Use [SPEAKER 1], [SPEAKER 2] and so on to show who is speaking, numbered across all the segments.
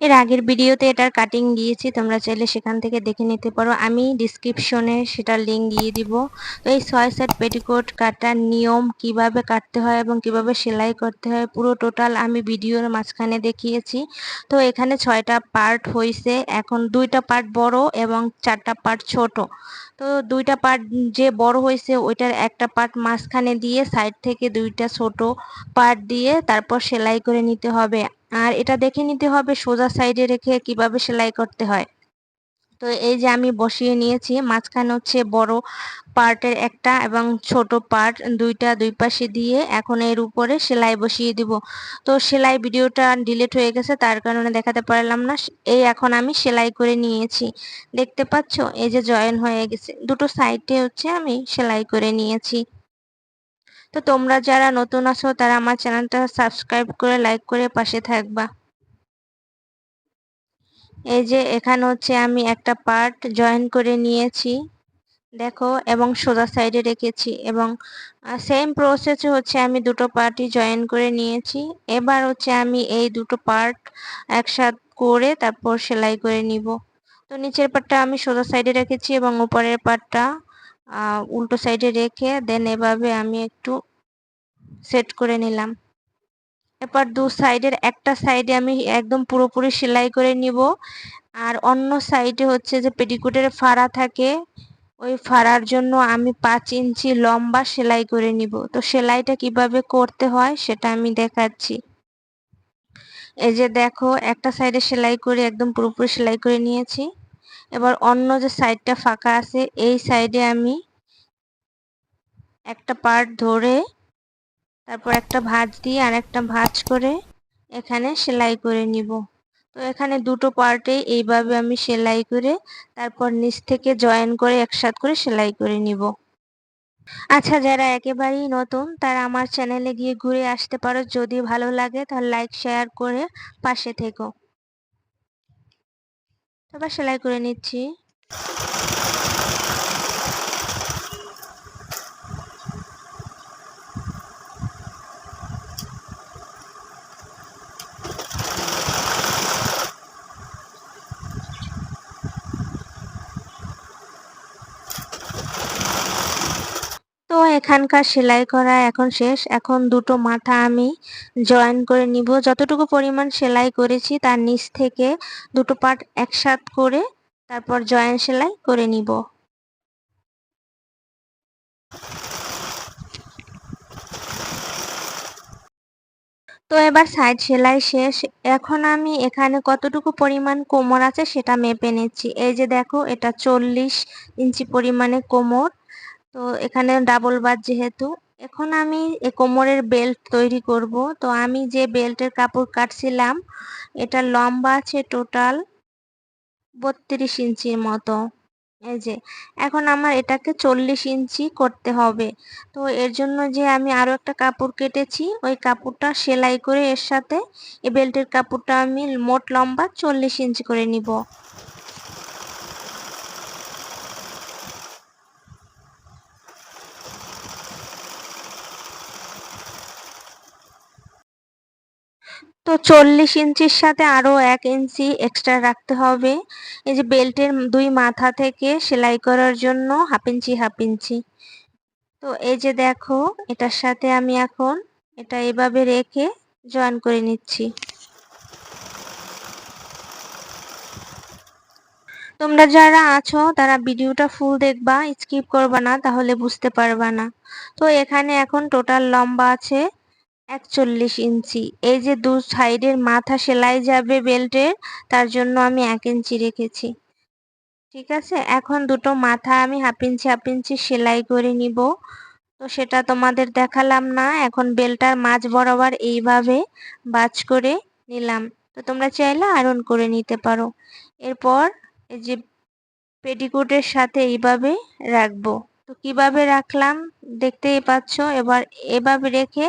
[SPEAKER 1] এর আগের ভিডিওতে এটার কাটিং দিয়েছি, তোমরা চাইলে সেখান থেকে দেখে নিতে পারো। আমি ডিসক্রিপশনে সেটার লিঙ্ক দিয়ে দিব। তো এই ছয় সেট পেটিকোট কাটার নিয়ম কীভাবে কাটতে হয় এবং কীভাবে সেলাই করতে হয়, পুরো টোটাল আমি ভিডিওর মাঝখানে দেখিয়েছি। তো এখানে ছয়টা পার্ট হয়েছে এখন দুইটা পার্ট বড় এবং চারটা পার্ট ছোট। তো দুইটা পার্ট যে বড় হয়েছে ওইটার একটা পার্ট মাঝখানে দিয়ে সাইড থেকে দুইটা ছোট পার্ট দিয়ে তারপর সেলাই করে নিতে হবে। আর এটা দেখে নিতে হবে সোজা সাইডে রেখে কীভাবে সেলাই করতে হয়। তো এই যে আমি বসিয়ে নিয়েছি, মাঝখানে হচ্ছে বড় পার্টের একটা এবং ছোট পার্ট দুইটা দুই পাশে দিয়ে এখন এর উপরে সেলাই বসিয়ে দিব। তো সেলাই ভিডিওটা ডিলিট হয়ে গেছে, তার কারণে দেখাতে পারলাম না। এই এখন আমি সেলাই করে নিয়েছি। দেখতে পাচ্ছ? এই যে জয়েন হয়ে গেছে। দুটো সাইডে হচ্ছে আমি সেলাই করে নিয়েছি। তো তোমরা যারা নতুন আছো, তারা আমার চ্যানেলটা সাবস্ক্রাইব করে লাইক করে পাশে থাকবা। এই যে এখানে হচ্ছে আমি একটা পার্ট জয়েন করে নিয়েছি, দেখো, এবং সোজা সাইডে রেখেছি, এবং সেম প্রসেসে হচ্ছে আমি দুটো পার্টই জয়েন করে নিয়েছি। এবার হচ্ছে আমি এই দুটো পার্ট একসাথ করে তারপর সেলাই করে নিব। তো নিচের পার্টটা আমি সোজা সাইডে রেখেছি, এবং উপরের পার্টটা উল্টো সাইডে রেখে দেন এভাবে আমি একটু সেট করে নিলাম। এরপর দু সাইডের একটা সাইডে আমি একদম পুরোপুরি সেলাই করে নিব। আর অন্য সাইডে হচ্ছে যে পেটিকোটের ফাড়া থাকে, ওই ফাড়ার জন্য আমি পাঁচ ইঞ্চি লম্বা সেলাই করে নিব। তো সেলাইটা কীভাবে করতে হয় সেটা আমি দেখাচ্ছি। এই যে দেখো, একটা সাইডে সেলাই করে একদম পুরোপুরি সেলাই করে নিয়েছি। এবার অন্য যে সাইডটা ফাঁকা আছে, এই সাইডে আমি একটা পার্ট ধরে, তারপর একটা ভাঁজ দিয়ে আর একটা ভাঁজ করে এখানে সেলাই করে নিব। তো এখানে দুটো পার্টে এইভাবে আমি সেলাই করে, তারপর নিচ থেকে জয়েন করে একসাথ করে সেলাই করে নিব। আচ্ছা যারা একেবারেই নতুন, তারা আমার চ্যানেলে গিয়ে ঘুরে আসতে পারো। যদি ভালো লাগে তাহলে লাইক শেয়ার করে পাশে থেকো। এবার সেলাই করে নিচ্ছি। এখানকার সেলাই করা এখন শেষ। এখন দুটো মাথা আমি জয়েন করে নিব। যতটুকু পরিমাণ সেলাই করেছি, তার নিচ থেকে দুটো পার্ট একসাথ করে তারপর জয়েন সেলাই করে নিব। তো এবার সাইড সেলাই শেষ। এখন আমি এখানে কতটুকু পরিমাণ কোমর আছে সেটা মেপে নিচ্ছি। এই যে দেখো, এটা চল্লিশ ইঞ্চি পরিমাণে কোমর। তো এখানে ডাবল বার যেহেতু, এখন আমি কোমরের বেল্ট তৈরি করব। তো আমি যে বেল্টের কাপড় কাটছিলাম, এটা লম্বা আছে টোটাল বত্রিশ ইঞ্চির মতো। এই যে, এখন আমার এটাকে চল্লিশ ইঞ্চি করতে হবে। তো এর জন্য যে আমি আরও একটা কাপড় কেটেছি, ওই কাপড়টা সেলাই করে এর সাথে এই বেল্টের কাপড়টা আমি মোট লম্বা চল্লিশ ইঞ্চি করে নিব। তো চল্লিশ ইঞ্চির সাথে আরও এক ইঞ্চি এক্সট্রা রাখতে হবে। এই যে বেল্টের দুই মাথা থেকে সেলাই করার জন্য হাফ ইঞ্চি হাফ ইঞ্চি। তো এই যে দেখো, এটার সাথে আমি এখন এটা এভাবে রেখে জয়েন করে নিচ্ছি। তোমরা যারা আছো, তারা ভিডিওটা ফুল দেখবা স্কিপ করবা না, তাহলে বুঝতে পারবা না। তো এখানে এখন টোটাল লম্বা আছে একচল্লিশ ইঞ্চি। এই যে দু সাইডের মাথা সেলাই যাবে বেল্টের, তার জন্য আমি এক ইঞ্চি রেখেছি। ঠিক আছে? এখন দুটো মাথা আমি হাফ ইঞ্চি হাফ ইঞ্চি সেলাই করে নিব। তো সেটা তোমাদের দেখালাম না। এখন বেলটার মাঝ বরাবর এইভাবে বাজ করে নিলাম। তো তোমরা চাইলে আয়রন করে নিতে পারো। এরপর এই যে পেটিকোটের সাথে এইভাবে রাখব। তো কীভাবে রাখলাম? দেখতেই পাচ্ছ? এবার এভাবে রেখে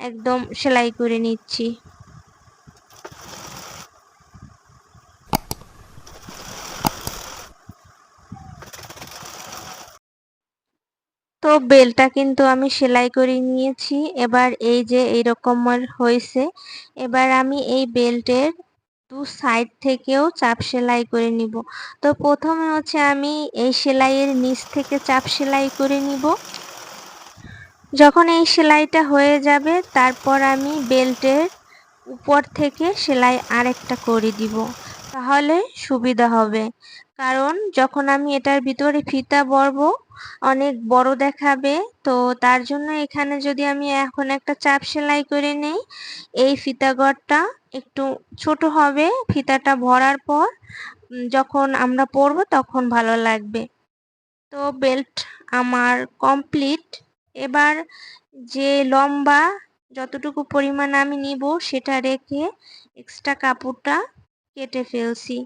[SPEAKER 1] একদম সেলাই করে নিচ্ছি। তো বেলটা কিন্তু আমি সেলাই করে নিয়েছি। এবার এই যে এইরকম হয়েছে, এবার আমি এই বেল্টের দু সাইড থেকেও চাপ সেলাই করে নিব। তো প্রথমে হচ্ছে আমি এই সেলাইয়ের নিচ থেকে চাপ সেলাই করে নিব। যখন এই সেলাইটা হয়ে যাবে, তারপর আমি বেল্টের উপর থেকে সেলাই আরেকটা করে দিব। তাহলে সুবিধা হবে। কারণ যখন আমি এটার ভিতরে ফিতা বরব, অনেক বড় দেখাবে, তো তার জন্য এখানে যদি আমি এখন একটা চাপ সেলাই করে নেই, এই ফিতাগড়টা একটু ছোট হবে, ফিতাটা ভরার পর যখন আমরা পরবো তখন ভালো লাগবে। তো বেল্ট আমার কমপ্লিট। এবার যে লম্বা যতটুকু পরিমাণ আমি নিব সেটা রেখে এক্সট্রা কাপড়টা কেটে ফেলছি।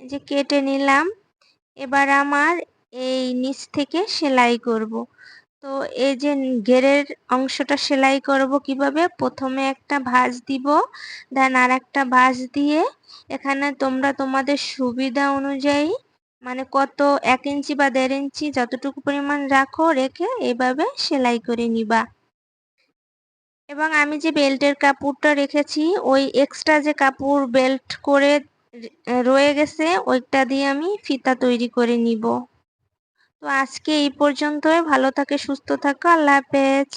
[SPEAKER 1] যে কেটে নিলাম, এবার আমার এই নিচ থেকে সেলাই করব। তো এই যে ঘেরের অংশটা সেলাই করব কীভাবে? প্রথমে একটা ভাঁজ দিব, দেন আর একটা ভাঁজ দিয়ে এখানে তোমরা তোমাদের সুবিধা অনুযায়ী মানে কত এক ইঞ্চি বা দেড় ইঞ্চি যতটুকু পরিমাণ রাখো, রেখে এভাবে সেলাই করে নিবা। এবং আমি যে বেল্টের কাপড়টা রেখেছি, ওই এক্সট্রা যে কাপড় বেল্ট করে রয়ে গেছে, ওইটা দিয়ে আমি ফিতা তৈরি করে নিব। তো আজকে এই পর্যন্তই। ভালো থাকে, সুস্থ থাকো। আল্লাহ হাফেজ।